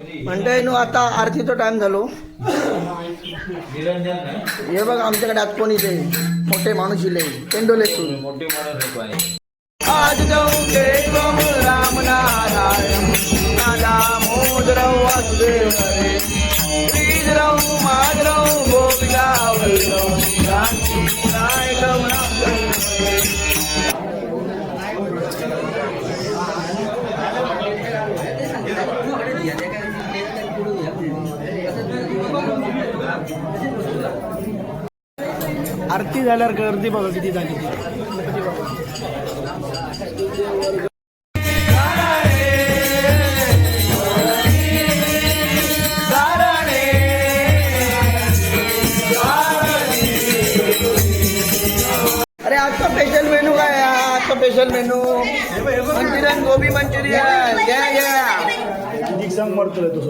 म्हणताय नु आता आरतीचा टाइम झालो. हे बघ आमच्याकडे आज कोणी इथे? मोठे माणूस इले. पेंडोले सुरू. मोठे माणूस आज जाऊ राम नारायण. वासुदेव हरे. श्रीधरव माधरव गोपिका आरती झाल्यावर गर्दी बघा किती झाली. ती अरे आजचा स्पेशल मेनू काय? आजचा special menu manchurian gobi manchurian. घ्या घ्या सांग मरतोय तो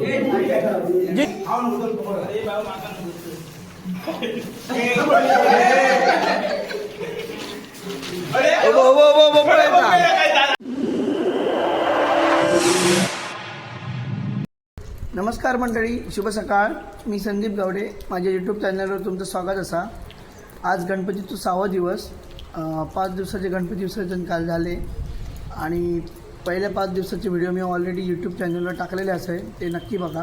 नमस्कार मंडळी शुभ सकाळ. मी संदीप गावडे. माझ्या यूट्यूब चॅनलवर तुमचं स्वागत असा. आज गणपतीचा सहावा दिवस. पाच दिवसाचे गणपती विसर्जन काल झाले. आणि पहिल्या पाच दिवसाचे व्हिडिओ मी ऑलरेडी यूट्यूब चॅनलवर टाकलेले असे. ते नक्की बघा.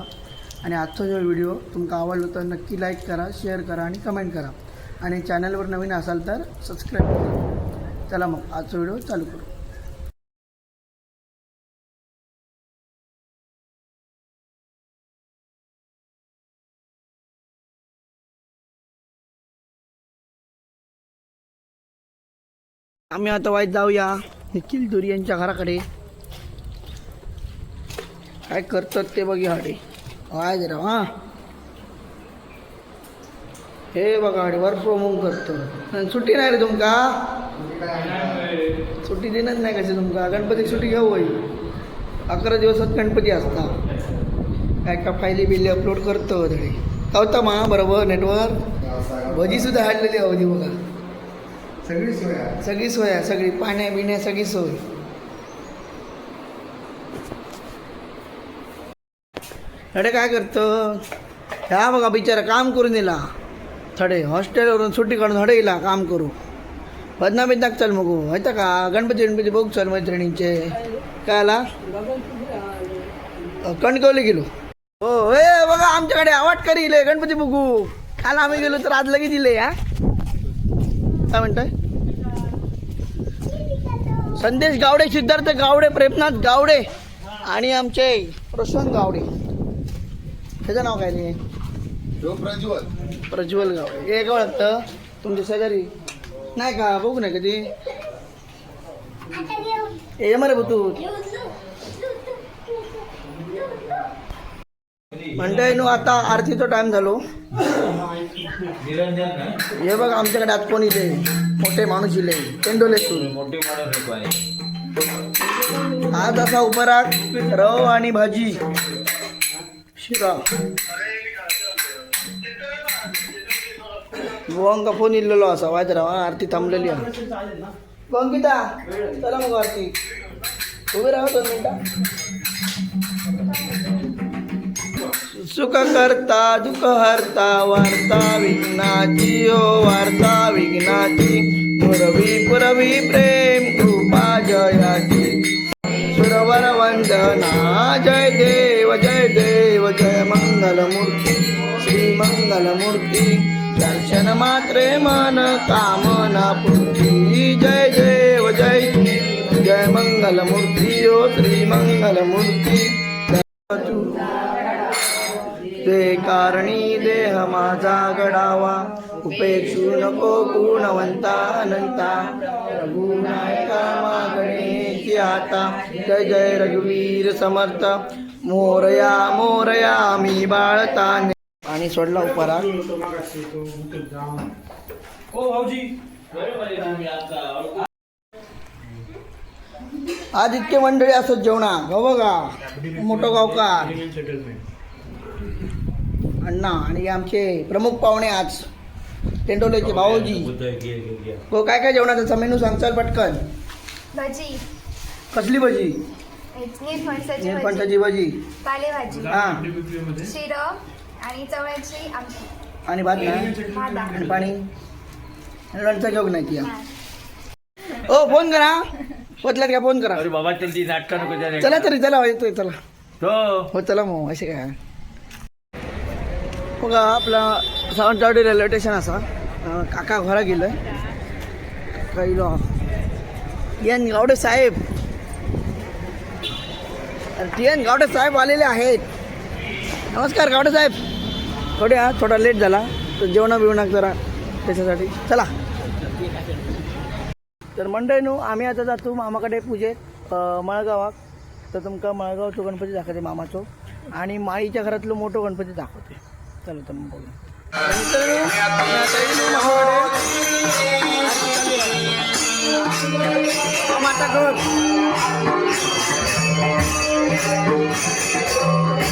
आणि आजचा जो व्हिडिओ तुमका आवडलो तर नक्की लाईक करा शेअर करा आणि कमेंट करा. आणि चॅनलवर नवीन असाल तर सबस्क्राईब करा. चला मग आजचा व्हिडिओ चालू करू. आम्ही आता वाईट जाऊया. निखिल दुरी यांच्या घराकडे. काय करतात ते बघूया हाडे. जरा हा. हे बघा हाडे वर्क फ्रॉम होम करतो. आणि सुट्टी नाही रे तुमका? सुट्टी देणार नाही कशी तुमका? गणपती सुट्टी घेऊ होई अकरा दिवसात गणपती असता. काय का फायली बिल्ली अपलोड करतो धडे कवता मा बरोबर नेटवर्क भजी सुद्धा हाडलेली अवधी बघा. सगळी सोय सगळी सोय सगळी पाण्या बिण्या सगळी सोय. थडे काय करतो? ह्या बघा बिचारा काम करून दिला. थडे हॉस्टेलवरून सुट्टी काढून थडे येला काम करू. बदना बिदनाक चल मग हो. माहिती का? गणपती गणपती बघू चल मैत्रिणींचे. काय आला? कणकवली गेलो. हो हे बघा आमच्याकडे आवाट करी इले गणपती बघू. काल आम्ही गेलो तर आज लगेच दिले या काय म्हणताय? संदेश गावडे सिद्धार्थ गावडे प्रेमनाथ गावडे आणि आमचे प्रशांत गावडे. त्याचं नाव काय नाही प्रज्वल. प्रज्वल गावडे हे काय वाटतं तुमच्या शेजारी. नाही का? बघू नाही कधी. ए मरे तू म्हणताय नु आता आरतीचा टाइम झालो. हे बघ आमच्याकडे आज कोणी इले. मोठे माणूस इले पाणी आज असा उपराग रव आणि भाजी. बुवांका फोन इल्लेलो असा वायत राव आरती थांबलेली आहे. अंकिता चला मग आरती. उभे राहा दोन मिनिटं. सुख करता दुःख हरता वार्ता विघ्नाची ओ वार्ता विघ्नाची. पुरवी पुरवी प्रेम कृपा जयाची. सुरवर वंदना जय जय श्रीमङ्गलमूर्ति दर्शनमात्रे दर्शन मात्रे मन कामना पूर्ति जय देव जय जय मङ्गलमूर्ति ओ श्रीमङ्गलमूर्ति मूर्ती ते कारणी देह माझा गडावा उपेक्षू नको गुणवंता अनंता। रघुनायका मागणे आता जय जय रघुवीर समर्थ। मोरया मोरया मी बाळता पाणी सोडला उपरा आज इतके मंडळी असत जेवणा. गाव बघा मोठं गावकार. अण्णा आणि आमचे प्रमुख पाहुणे आज. टेंडोलेचे भाऊजी. हो काय काय जेवणाचा मेनू सांगचाल पटकन. भाजी. कसली भजी? निरफणसाची भाजी भाजी पालेभाजी हां. शिरं आणि चवळ्याची आमटी. आणि भात आणि पाणी? लोणचं घेऊ नाही ती हाँ। ओ फोन करा. पोचल्यात का? फोन करा. अरे बाबा चलती नाटका नको. चला तरी चला येतोय चला. तो हो चला मग असे काय? बघा आपला सावंतवाडी रेल्वे स्टेशन असा. काका घरा गेलं काही एन गावडे साहेब टी एन गावडे साहेब आलेले आहेत. नमस्कार गावडे साहेब. थोडे हा थोडा लेट झाला. तर जेवणा बिवणा जरा त्याच्यासाठी. चला. तर मंडळी न्हू आम्ही आता जातो मामाकडे पूजेत मळगावाक तर तुमका मळगावचो गणपती दाखवते मामाचो. आणि माईच्या घरातलो मोठो गणपती दाखवते. चला तर मग बघू माता मित्रांनो, आता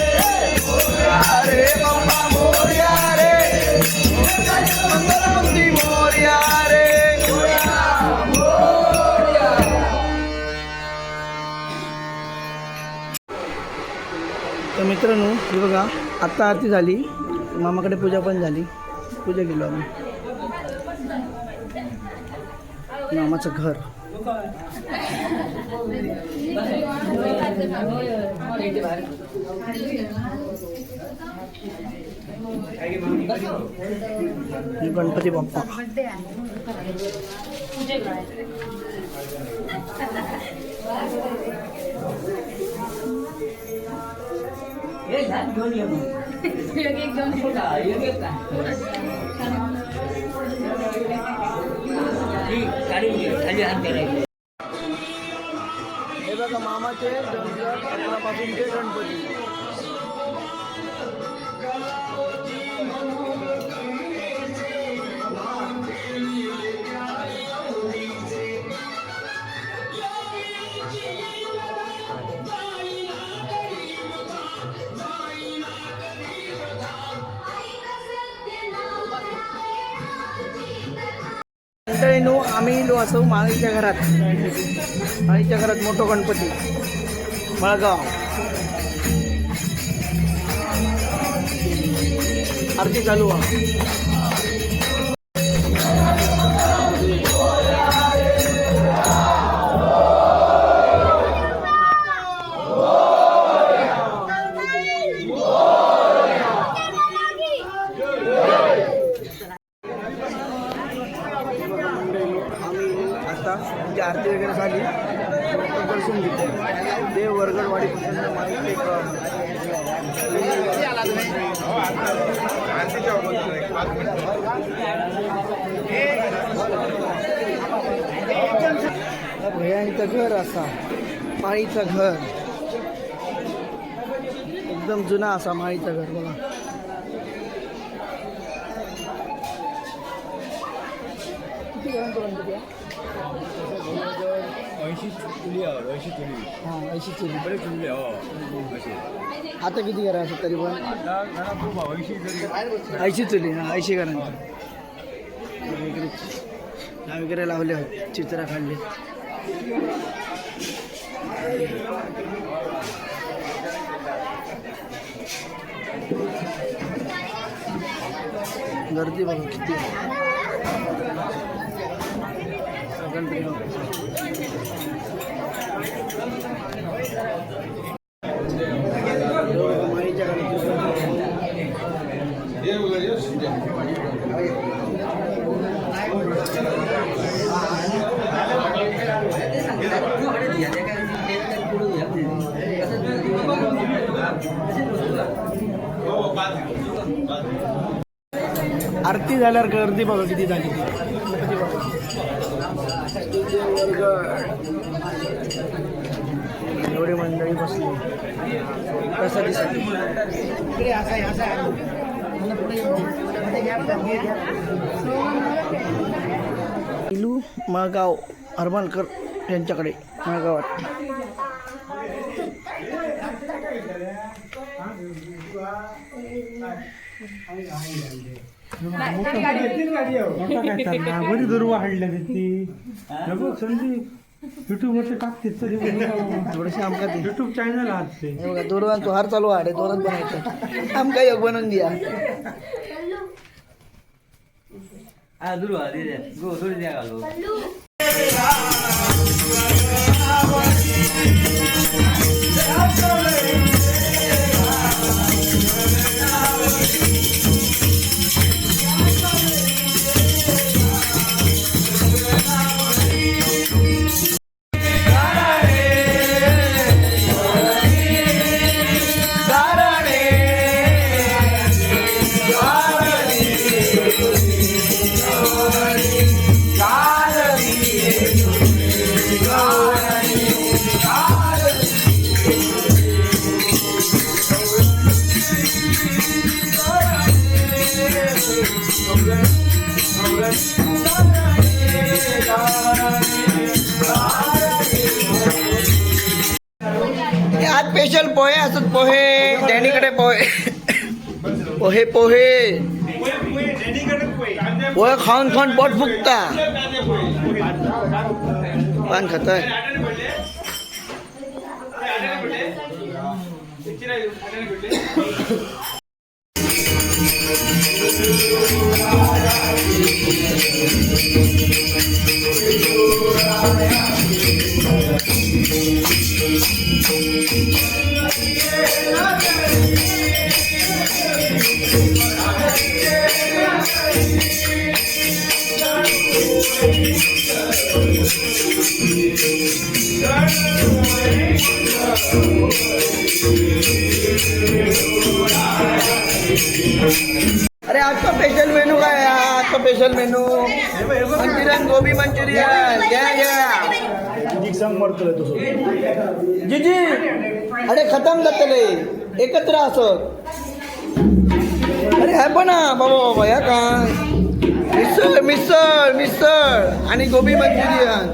हे बघा आत्ता आरती झाली. मामाकडे पूजा पण झाली. पूजा गेलो आम्ही. मामाचं घर. गणपती बाप्पा. हे बघा मामाचे डोंगर अकरापासूनचे गणपती आम्ही इलो असो माळीच्या घरात. माळीच्या घरात मोठो गणपती. मळगाव. आरती चालू आहे आरती वगैरे झाली. दर्शन घेतले. ते वरगडवाडी माहिती भयांचं घर असा. माळीचं घर. एकदम जुना असा माळीचं घर बघा. किती पर्यंत गणपती ऐंशी चुली आहे ऐंशी चुली हां ऐंशी चुली बरेच चुली हो. असे. आता किती घरं असतात तरी पण? आता घरा खूप आहे. ऐंशी जरी. ऐंशी चुली ना ऐंशी घरांचं वगैरे लावले आहेत चित्र काढले गर्दी बघा किती आहे. आरती झाल्यावर गर्दी बघा किती झाली एवढी मंडळी बसली. असा आहे. इलू मागाव हरमालकर यांच्याकडे मागावात. बरी दुर्वा हाडल्या ती. संदीप. युट्यूब वरती टाकते तरी थोडेसे आमका ते युट्यूब चॅनल आहात ते हे बघा दोरवान तो हार चालू आहे दोरच बनायचं आमका योग बनवून द्या. हा दुर्वा दे दे. गो थोडी द्या घालू. हे आज स्पेशल पोहे असत पोहे. डॅनीकडे पोहे. पोहे पोहे. पोहे खाऊन खाऊन पोट फुकता पान खाताय. अरे आजचा स्पेशल मेनू काय आहे? आजचा special menu manchurian gobi manchurian. सांग मरतोय तो जीजी अरे खतम जातले एकत्र असत अरे हे पण बाबा बाबा या काय मिसळ मिसळ मिसळ. आणि गोबी मंचुरियन.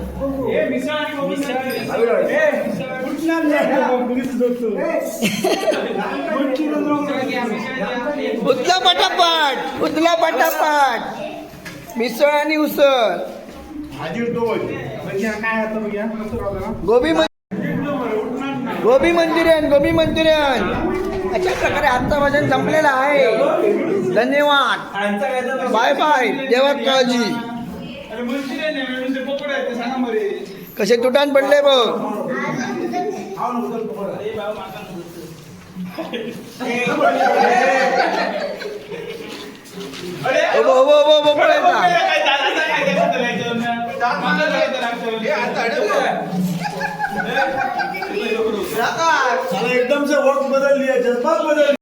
उचला पटापट उचला पटापट. मिसळ आणि उसळ. गोबी गोबी मंचुरियन गोबी मंचुरियन अशा प्रकारे आजचा भजन संपलेला आहे. धन्यवाद. बाय बाय देवा काळजी. कसे तुटान पडले बघ. ओबो ओबो ओबो पळायचा एकदम से वक्त बदल लिया जज्बात बदल